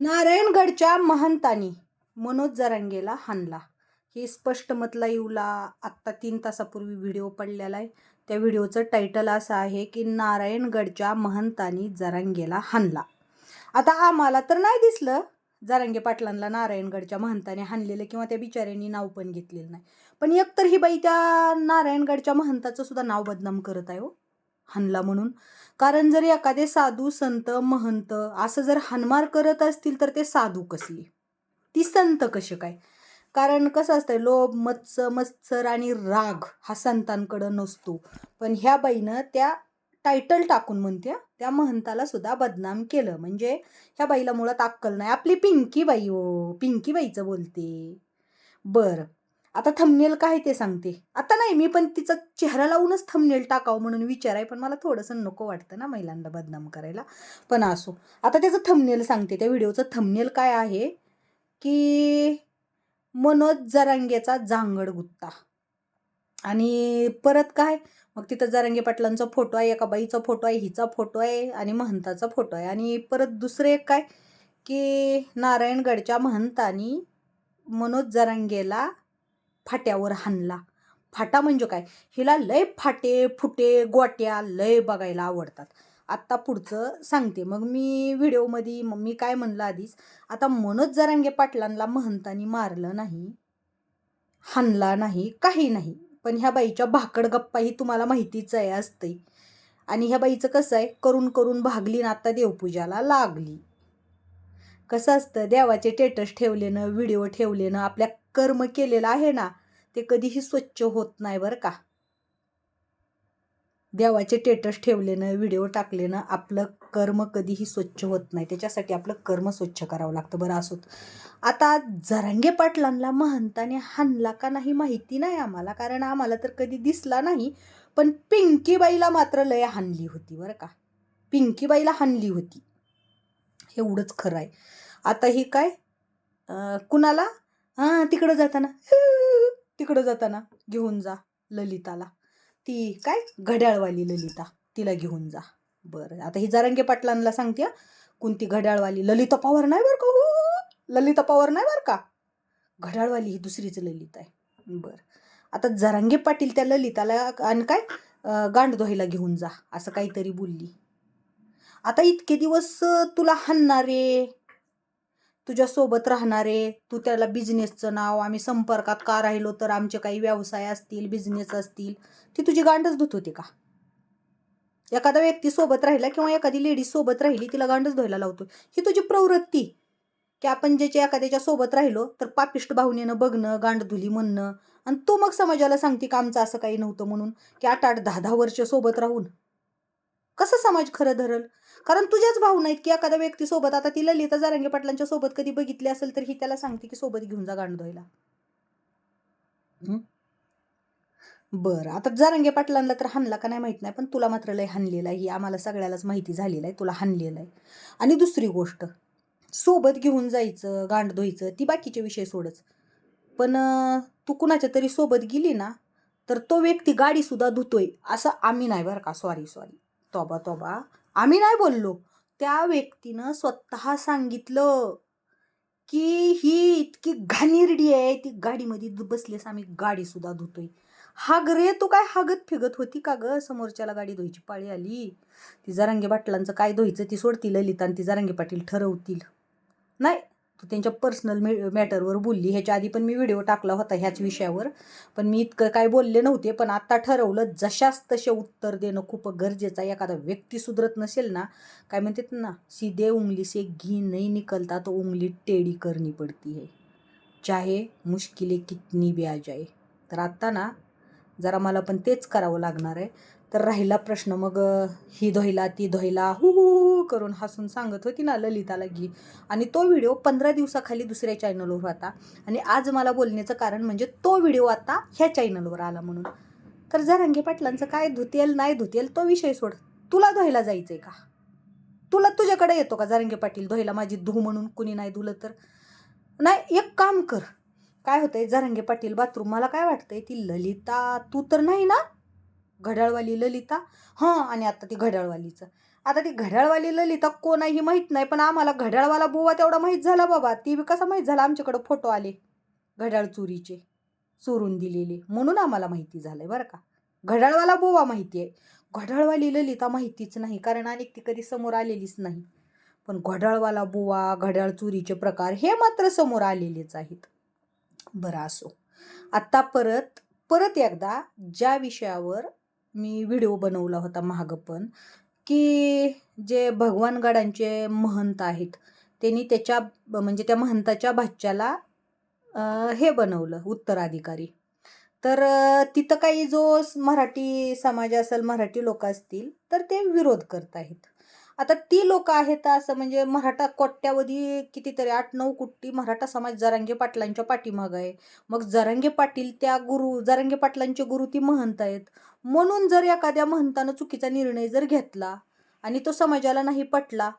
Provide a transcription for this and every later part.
नारायणगडच्या महंतानी मनोज जरांगेला हाणला. हे स्पष्ट मतला येऊला आत्ता तीन तासापूर्वी व्हिडिओ पडलेला आहे. त्या व्हिडिओचं टायटल असं आहे की नारायणगडच्या महंतानी जरांगेला हाणला. आता आम्हाला तर नाही दिसलं जरांगे पाटलांना नारायणगडच्या महंताने हाणलेलं किंवा त्या बिचाऱ्यांनी नाव पण घेतलेलं नाही. पण एकतर ही बाई त्या नारायणगडच्या महंताचं सुद्धा नाव बदनाम करत आहे हो. हाणला म्हणून. कारण जर एखादे साधू संत महंत असं जर हानमार करत असतील तर ते साधू कसले ती संत कसे काय? कारण कसं असतं लोभ मत्स मत्सर आणि राग हा संतांकडं नसतो. पण ह्या बाईनं त्या टायटल टाकून म्हणते त्या महंताला सुद्धा बदनाम केलं. म्हणजे ह्या बाईला मुळात अक्कल नाही. आपली पिंकी बाई हो पिंकी बाईचं बोलते. बरं. आता थंबनेल काय ते सांगते. आता नाही मी पण तिचा चेहरा लावूनच थंबनेल टाकावं म्हणून विचार आहे पण मला थोडंसं नको वाटतं ना महिलांना बदनाम करायला. पण असो. आता त्याचं थंबनेल सांगते. त्या व्हिडिओचं थंबनेल काय आहे की मनोज जरांगेचा जांगड गुत्ता. आणि परत काय? मग तिथं जरांगे पाटलांचा फोटो आहे एका बाईचा फोटो आहे हिचा फोटो आहे आणि महंताचा फोटो आहे. आणि परत दुसरे एक काय? की नारायणगडच्या महंतानी मनोज जरांगेला फाट्यावर हाणला. फाटा म्हणजे काय? हिला लय फाटे फुटे गोट्या लय बघायला आवडतात. आत्ता पुढचं सांगते. मग मी व्हिडिओमध्ये मग मी काय म्हणलं आधीच आता मनोज जरांगे पाटलांना महंतानी मारलं नाही हाणला नाही काही नाही. पण ह्या बाईच्या भाकड गप्पाही तुम्हाला माहितीच आहे असते आणि ह्या बाईचं कसं आहे? करून करून भागली ना आता देवपूजाला लागली. कसं असतं देवाचे टेटस ठेवलेनं व्हिडिओ ठेवलेनं आपल्या कर्म केलेलं आहे ना ते कधीही स्वच्छ होत नाही बरं का. देवाचे टेटस ठेवलेनं व्हिडिओ टाकलेनं आपलं कर्म कधीही स्वच्छ होत नाही. त्याच्यासाठी आपलं कर्म स्वच्छ करावं लागतं बरं असोत. आता जरांगे पाटलांना महंताने हाणला का नाही माहिती नाही आम्हाला कारण आम्हाला तर कधी दिसला नाही पण पिंकीबाईला मात्र लय हाणली होती बरं का. पिंकीबाईला हाणली होती. एवढंच खरं आहे. आता ही काय? कुणाला? हां तिकडं जाताना. तिकडं जाताना घेऊन जा ललिताला. ती काय? घड्याळवाली ललिता. तिला घेऊन जा. बरं. आता ही जारंगे पाटलांना सांगते कोणती घड्याळवाली? ललिता पवार नाही बरं का? हो. ललिता पवार नाही बरं का? घड्याळवाली ही दुसरीच ललिता आहे. बरं. आता जरांगे पाटील त्या ललिताला आणि काय? गांड धुवायला घेऊन जा. असं काहीतरी बोलली. आता इतके दिवस तुला हाणणारे तुझ्यासोबत राहणारे तू त्याला बिझनेसचं नाव आम्ही संपर्कात का राहिलो तर आमचे काही व्यवसाय असतील बिझनेस असतील. ती तुझी गांडच धुत होती का? एखादा व्यक्ती सोबत राहिला किंवा एखादी लेडीज सोबत राहिली तिला गांडच धुवायला लावतो ही तुझी प्रवृत्ती. की आपण ज्याच्या एखाद्याच्या सोबत राहिलो तर पापिष्ट भावनेनं बघणं गांड धुली म्हणणं. आणि तू मग समाजाला सांगते का आमचं असं काही नव्हतं म्हणून की आठ आठ दहा दहा वर्ष सोबत राहून. कसं समाज खरं धरल? कारण तुझ्याच भाऊ नाहीत की एखाद्या व्यक्तीसोबत आता तिला लिहिता जारंगे पाटलांच्या सोबत कधी बघितली असेल तर ही त्याला सांगते की सोबत घेऊन जा गांड धुवायला. बरं आता जारंगे पाटलांना तर हाणला का नाही माहीत नाही पण तुला मात्र लय हाणलेलं आहे. ही आम्हाला सगळ्यालाच माहिती झालेलं आहे तुला हाणलेलं आहे. आणि दुसरी गोष्ट सोबत घेऊन जायचं गांड धुवायचं ती बाकीचे विषय सोडच. पण तू कुणाच्या तरी सोबत गेली ना तर तो व्यक्ती गाडीसुद्धा धुतोय असं आम्ही नाही बरं का. सॉरी सॉरी तोबा तोबा. आम्ही नाही बोललो. त्या व्यक्तीनं स्वतः सांगितलं की ही इतकी घाणेरडी आहे ती गाडीमध्ये बसलीस आम्ही गाडीसुद्धा धुतोय. हाग रे तू काय हागत फिगत होती का ग? समोरच्याला गाडी धुवायची पाळी आली. ती जरांगे पाटलांचं काय धुवायचं ती सोडतील ललिता आणि ती जरांगे पाटील ठरवतील. नाही तर त्यांच्या पर्सनल मे मॅटरवर बोलली. ह्याच्या आधी पण मी व्हिडिओ टाकला होता ह्याच विषयावर. पण मी इतकं काय बोलले नव्हते पण आत्ता ठरवलं जशाच तसे उत्तर देणं खूप गरजेचं आहे. एखादा व्यक्ती सुधरत नसेल ना काय म्हणतात ना सीधे उंगली से घी नाही निकलता तो उंगली टेढ़ी करणी पड़ती है चाहे मुश्किले कितनी भी आ जाए. तर आत्ता ना जरा मला पण तेच करावं लागणार आहे. तर राहिला प्रश्न मग ही धोयला ती धोयला हु हु करून हसून सांगत होती ना ललिताला घी आणि तो व्हिडिओ पंधरा दिवसाखाली दुसऱ्या चॅनलवर होता. आणि आज मला बोलण्याचं कारण म्हणजे तो व्हिडिओ आता ह्या चॅनलवर आला म्हणून. तर जरांगे पाटलांचं काय धुतेल नाही धुतेल तो विषय सोड. तुला धुवायला आहे का? तुला तुझ्याकडे येतो का? जरांगे पाटील धुवायला माझी धू म्हणून कुणी नाही धुलं तर. नाही एक काम कर. काय होतंय जरांगे पाटील बाथरूम मला काय वाटतंय ती ललिता तू तर नाही ना? घड्याळवाली ललिता. हां आणि आता ती घड्याळवालीचं. आता ती घड्याळवाली ललिता कोण आहे ही माहीत नाही पण आम्हाला घड्याळवाला बुवा तेवढा माहीत झाला बाबा. ती बी कसा माहीत झाला? आमच्याकडं फोटो आले. घड्याळ चोरीचे चोरून दिलेले. म्हणून आम्हाला माहिती झालं आहे बरं का. घड्याळवाला बुवा माहिती आहे. घड्याळवाली ललिता माहितीच नाही कारण अनेक ती कधी समोर आलेलीच नाही. पण घड्याळवाला बुवा घड्याळ चोरीचे प्रकार हे मात्र समोर आलेलेच आहेत. बरं असो. आत्ता परत परत एकदा ज्या विषयावर मी व्हिडिओ बनवला होता महाग पण की जे भगवानगडांचे महंत आहेत त्यांनी त्याच्या म्हणजे त्या महंताच्या भाच्याला हे बनवलं उत्तराधिकारी. तर तिथं काही जो मराठी समाज असेल मराठी लोक असतील तर ते विरोध करत आहेत. आता ती लोक आहेत असं म्हणजे मराठा कोट्यावधी कितीतरी आठ नऊ कुट्टी मराठा समाज जरांगे पाटलांच्या पाठीमागं आहे. मग जरांगे पाटील त्या गुरु जरांगे पाटलांचे गुरु ती महंत आहेत. म्हणून जर एखाद्या महंतानं चुकीचा निर्णय जर घेतला आणि तो समाजाला नाही पटला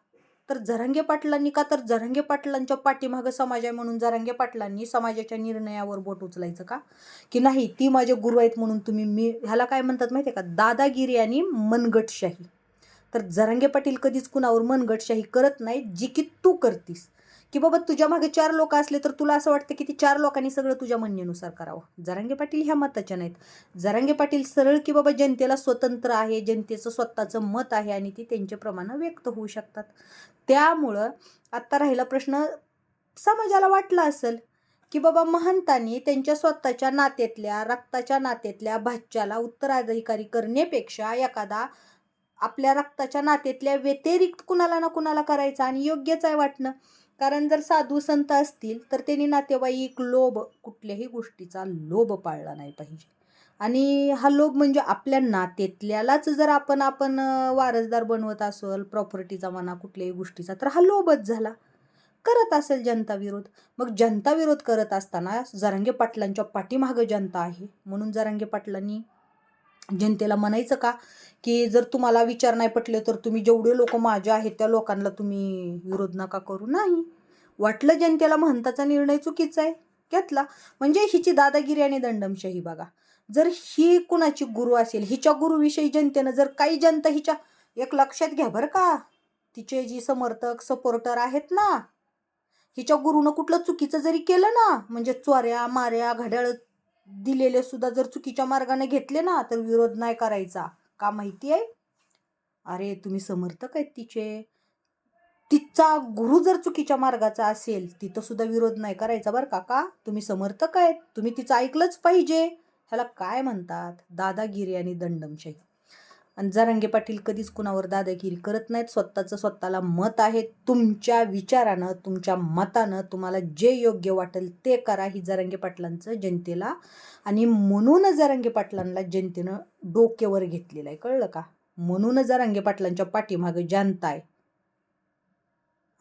तर जरांगे पाटलांनी का तर जरांगे पाटलांच्या पाठीमागं समाज आहे म्हणून जरांगे पाटलांनी समाजाच्या निर्णयावर बोट उचलायचं का? की नाही ती माझे गुरु आहेत म्हणून तुम्ही मी ह्याला काय म्हणतात माहिती आहे का? दादागिरी आणि मनगटशाही. तर जरांगे पाटील कधीच कुणावर मनगटशाही करत नाही जी की तू करतीस. की बाबा तुझ्या मागे चार लोक असले तर तुला असं वाटतं की ती चार लोकांनी सगळं तुझ्या म्हणण्यानुसार करावं? जरांगे पाटील ह्या मताच्या नाहीत. जरांगे पाटील सरळ की बाबा जनतेला स्वतंत्र आहे जनतेचं स्वतःचं मत आहे आणि ती त्यांच्याप्रमाणे व्यक्त होऊ शकतात. त्यामुळं आत्ता राहिला प्रश्न समाजाला वाटला असेल की बाबा महंतांनी त्यांच्या स्वतःच्या नात्यातल्या रक्ताच्या नात्यातल्या भाच्याला उत्तराधिकारी करण्यापेक्षा एखादा आपल्या रक्ताच्या नात्यातल्या व्यतिरिक्त कुणाला ना कुणाला करायचं आणि योग्यच आहे वाटणं. कारण जर साधू संत असतील तर त्यांनी नातेवाईक लोभ कुठल्याही गोष्टीचा लोभ पाळला नाही पाहिजे. आणि हा लोभ म्हणजे आपल्या नातेतल्यालाच जर आपण आपण वारसदार बनवत असेल प्रॉपर्टीचा म्हणा कुठल्याही गोष्टीचा तर हा लोभच झाला. करत असेल जनता विरोध. मग जनता विरोध करत असताना जरांगे पाटलांच्या पाठीमागं जनता आहे. म्हणून जरांगे पाटलांनी जनतेला म्हणायचं का? की जर तुम्हाला विचार नाही पटले तर तुम्ही जेवढे लोक माझ्या आहेत त्या लोकांना तुम्ही विरोध नका करू. नाही. वाटलं जनतेला म्हणताचा निर्णय चुकीचा आहे? घेतला. म्हणजे हिची दादागिरी आणि दंडमशाही बघा. जर ही कुणाची गुरु असेल हिच्या गुरुविषयी जनतेनं जर काही जनता हिच्या एक लक्षात घ्या बरं का. तिचे जी समर्थक सपोर्टर आहेत ना हिच्या गुरुनं कुठलं चुकीचं जरी केलं ना म्हणजे चोऱ्या माऱ्या घड्याळ दिलेले सुद्धा जर चुकीच्या मार्गाने घेतले ना तर विरोध नाही करायचा. का माहिती आहे? अरे तुम्ही समर्थक आहेत तिचे. तिचा गुरु जर चुकीच्या मार्गाचा असेल तिथं सुद्धा विरोध नाही करायचा बरं का? का? तुम्ही समर्थक आहेत. तुम्ही तिचं ऐकलंच पाहिजे. ह्याला काय म्हणतात? दादागिरी आणि दंडमशाही. आणि जरांगे पाटील कधीच कुणावर दादागिरी करत नाहीत. स्वतःचं स्वतःला मत आहे. तुमच्या विचारानं तुमच्या मतानं तुम्हाला जे योग्य वाटेल ते करा ही जरांगे पाटलांचं जनतेला आणि म्हणून जरांगे पाटलांना जनतेनं डोक्यावर घेतलेलं आहे. कळलं का? म्हणून जरांगे पाटलांच्या पाठीमागं जनता आहे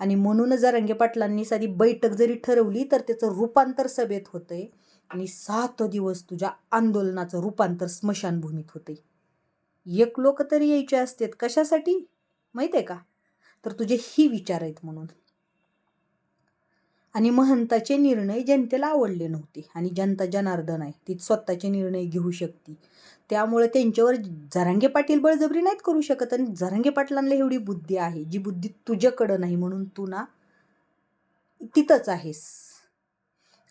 आणि म्हणून जरांगे पाटलांनी साधी बैठक जरी ठरवली तर त्याचं रूपांतर सभेत होतंय. आणि सात दिवस तुझ्या आंदोलनाचं रूपांतर स्मशानभूमीत होते एक लोक तरी यायचे असतात. कशासाठी? माहिती आहे का? तर तुझे ही विचार आहेत म्हणून. आणि महंताचे निर्णय जनतेला आवडले नव्हते. आणि जनता जनार्दन आहे. ती स्वतःचे निर्णय घेऊ शकते. त्यामुळे त्यांच्यावर जरांगे पाटील बळजबरी नाहीत करू शकत. आणि जरांगे पाटलांना एवढी बुद्धी आहे जी बुद्धी तुझ्याकडं नाही म्हणून तू ना तिथंच आहेस.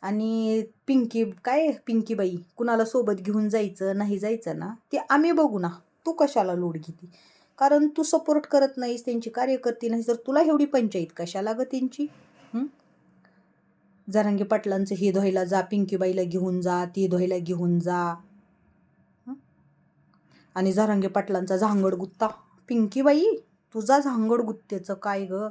आणि पिंकी काय पिंकीबाई? कुणाला सोबत घेऊन जायचं नाही जायचं ना? ते आम्ही बघू ना. तू कशाला लोड घेते? कारण तू सपोर्ट करत नाहीस त्यांची कार्य करते नाही तर तुला एवढी पंचायत कशाला ग त्यांची? हं? पाटलांचं हे धोयला जा पिंकीबाईला घेऊन जा ती धोयला घेऊन जा. आणि जरांगे पाटलांचा झांगड गुत्ता. पिंकीबाई तुझा झांगड गुत्त्याचं काय ग?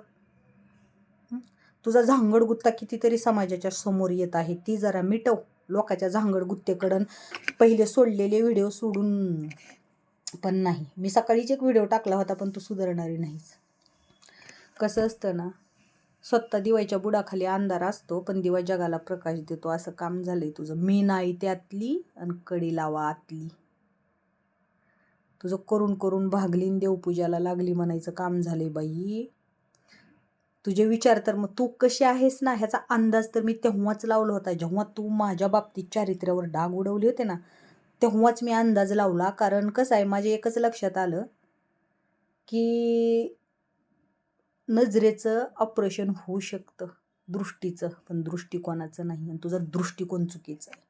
तुझा झांगड गुत्ता कितीतरी समाजाच्या समोर येत आहे ती जरा मिटव. लोकाच्या झांगड गुत्तेकडून पहिले सोडलेले व्हिडिओ सोडून. पण नाही. मी सकाळीच एक व्हिडिओ टाकला होता पण तू सुधारणारी नाहीच. कसं असतं ना स्वतः दिवाळीच्या बुडाखाली अंधार असतो पण दिवा जगाला प्रकाश देतो असं काम झालंय तुझं. मी नाही त्यातली आणि कडी लावा आतली. तुझं करून करून भागलीन देवपूजाला लागली म्हणायचं काम झालंय बाई. तुझे विचार तर मग तू कशी आहेस ना ह्याचा अंदाज तर मी तेव्हाच लावला होता. जेव्हा तू माझ्या बाबतीत चारित्र्यावर डाग उडवले होते ना तेव्हाच मी अंदाज लावला. कारण कसं आहे माझे एकच लक्षात आलं की नजरेचं ऑपरेशन होऊ शकतं. दृष्टीचं. पण दृष्टिकोनाचं नाही. आणि तुझा दृष्टिकोन चुकीचा आहे.